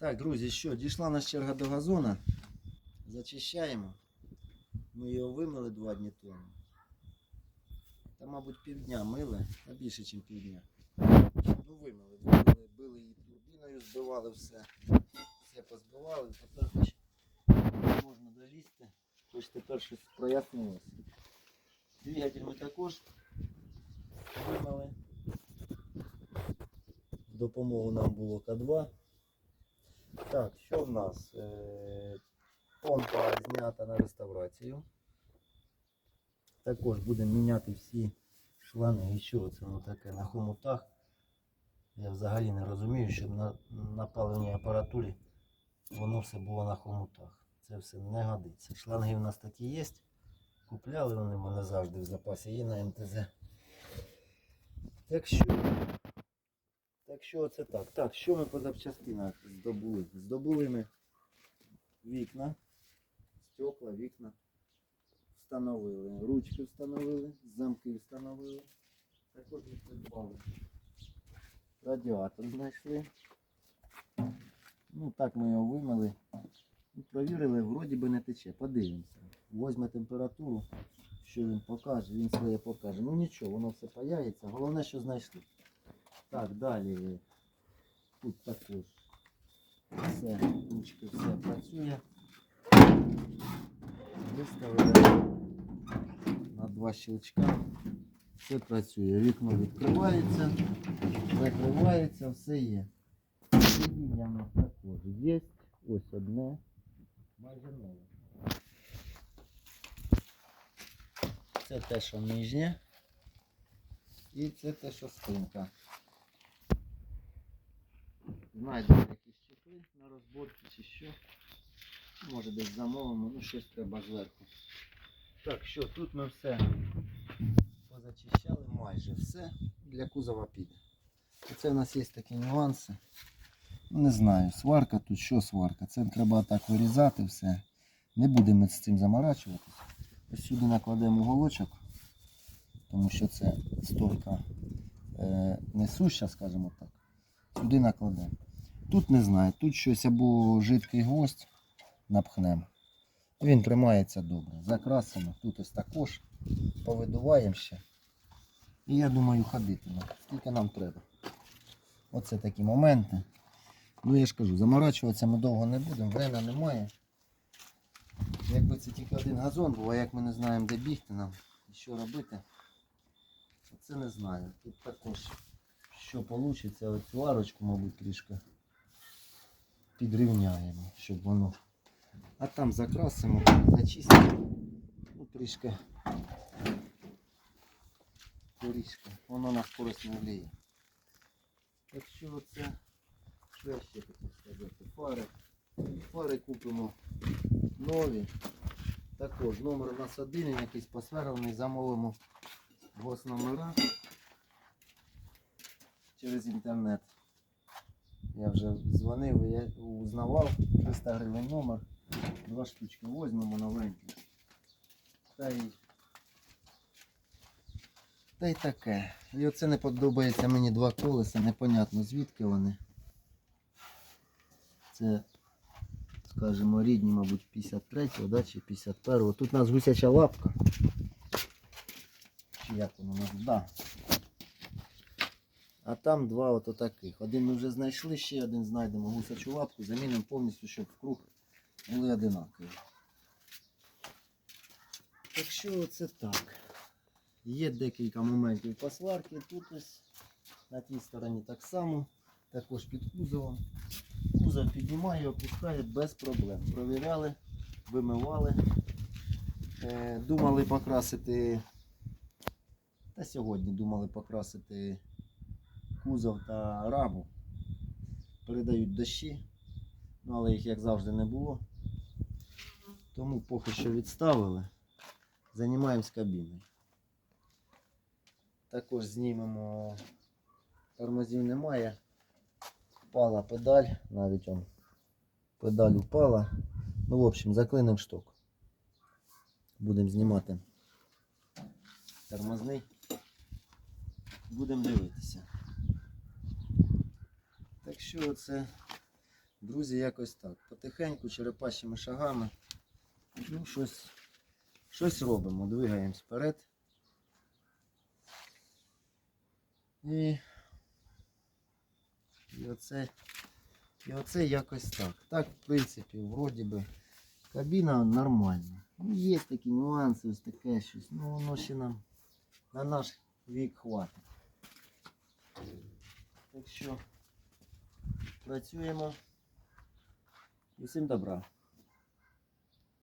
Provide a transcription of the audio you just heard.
Так, друзі, що, дійшла наша черга до газона. Зачищаємо. Ми його вимили два дні тому. Та, мабуть, півдня мили, а більше, ніж півдня. Ну, вимили, вимили, били її турбіною, збивали все. Все позбивали, тепер хоч можна долізти, хоч тепер щось прояснилося. Двигатель ми також вимили. Допомогу нам було К2. Так, що в нас? Е, Помпа знята на реставрацію. Також будемо міняти всі шланги. І що це воно таке на хомутах? Я взагалі не розумію, щоб на, на паливній апаратурі воно все було на хомутах. Це все не годиться. Шланги в нас такі є. Купляли вони мене завжди в запасі є на МТЗ. Так що, так що це так. Так, що ми по запчастинах здобули? Здобули ми вікна, стекла, вікна. Встановили. Ручки встановили, замки встановили. Також ми придбали. Радіатор знайшли. Ну так ми його вимили. І провірили, вроді би не тече. Подивимося. Возьме температуру, що він покаже, він своє покаже. Ну нічого, воно все паяється. Головне, що знайшли. Так, далі. Тут також все, ручки, все працює. Виставили на два щелчка. Все працює. Вікно відкривається, закривається, все є. Сидіння в нас також є. Ось одне. Майже нове. Це те, що нижнє. І це те, що спинка. Знайдемо якісь чехли на розборці чи що. Може десь замовимо, ну щось треба зверху. Так, що тут ми все позачищали майже все. Для кузова піде. Це в нас є такі нюанси. Ну, Не знаю, сварка тут, що сварка. Це треба так вирізати все. Не будемо з цим заморачуватися. Ось сюди накладемо уголочок, тому що це стойка е, несуща, скажімо так. Сюди накладемо. Тут не знаю, тут щось або жидкий гвоздь напхнемо. Він тримається добре. Закрасимо. Тут ось також повидуваємо ще. І я думаю ходитиме. Скільки нам треба. Оце такі моменти. Ну я ж кажу, заморачуватися ми довго не будемо, время немає. Якби це тільки один газон був, а як ми не знаємо де бігти нам і що робити, це не знаю. Тут також що вийде, оцю арочку, мабуть, трішки підрівняємо, щоб воно. А там закрасимо, зачистимо. Ну, трішки. Трішки. Воно на скорость не вліє. Так що що я ще хотів сказати? Фари. Фари купимо нові. Також номер у нас один, якийсь посверлений, замовимо госномера через інтернет. Я вже дзвонив, я узнавав 300 гривень номер. Два штучки візьмемо новенькі. Та й, та й таке. І оце не подобається мені два колеса, непонятно звідки вони. Це, скажімо, рідні, мабуть, 53-го, да, чи 51-го. Тут у нас гусяча лапка. Чи як воно у нас? Да. А там два ото таких. Один ми вже знайшли, ще один знайдемо гусячу лапку, замінимо повністю, щоб вкруг були одинакові. Так що це так. Є декілька моментів по сварці. Тут ось на тій стороні так само. Також під кузовом. Кузов піднімає, опускає без проблем. Провіряли, вимивали. Е, думали покрасити. Та сьогодні думали покрасити кузов та раму. Передають дощі, ну, але їх як завжди не було. Тому поки що відставили. Займаємось кабіною. Також знімемо тормозів немає. Впала педаль, навіть он педаль упала. Ну, в общем, заклинимо шток. Будемо знімати тормозний. Будемо дивитися. Так це Друзі, якось так. Потихеньку, черепашими шагами. Ну, щось, щось робимо, двигаємось вперед. І, і оце, і оце якось так. Так, в принципі, вроді би, кабіна нормальна. Ну, є такі нюанси, ось таке щось. Ну, воно ще нам на наш вік хватить. Так що працюємо. І всім добра.